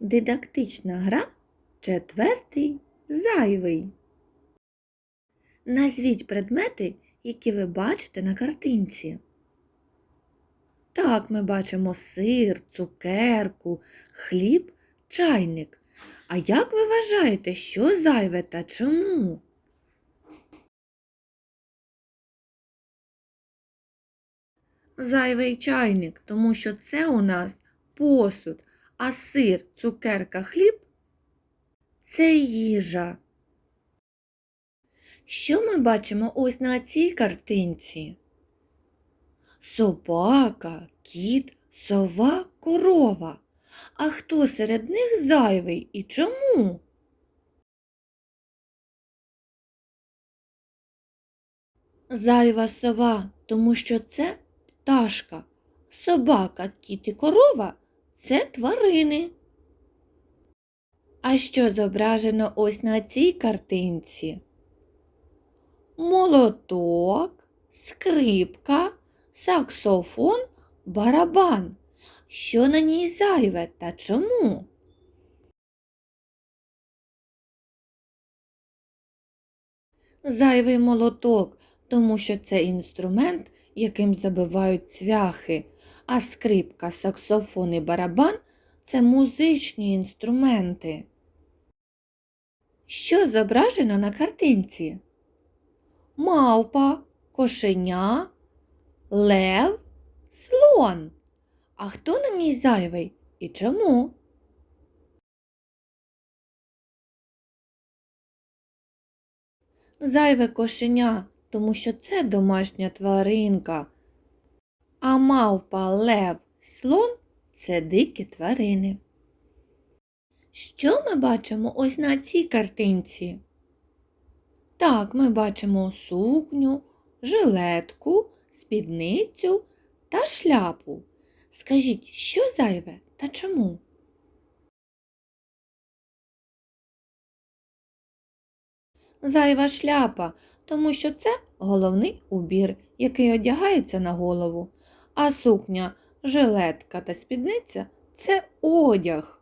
Дидактична гра четвертий зайвий. Назвіть предмети, які ви бачите на картинці. Так, ми бачимо сир, цукерку, хліб, чайник. А як ви вважаєте, що зайве та чому? Зайвий чайник, тому що це у нас посуд, а сир, цукерка, хліб це їжа. Що ми бачимо ось на цій картинці? Собака, кіт, сова, корова. А хто серед них зайвий і чому? Зайва сова, тому що це пташка. Собака, кіт і корова це тварини. А що зображено ось на цій картинці? Молоток, скрипка, саксофон, барабан. Що на ній зайве та чому? Зайвий молоток, тому що це інструмент, яким забивають цвяхи, а скрипка, саксофон і барабан це музичні інструменти. Що зображено на картинці? Мавпа, кошеня, лев, слон. А хто на ній зайвий і чому? Зайве кошеня, тому що це домашня тваринка. А мавпа, лев, слон це дикі тварини. Що ми бачимо ось на цій картинці? Так, ми бачимо сукню, жилетку, спідницю та шляпу. Скажіть, що зайве та чому? Зайва шляпа, тому що це головний убір, який одягається на голову, а сукня, жилетка та спідниця це одяг.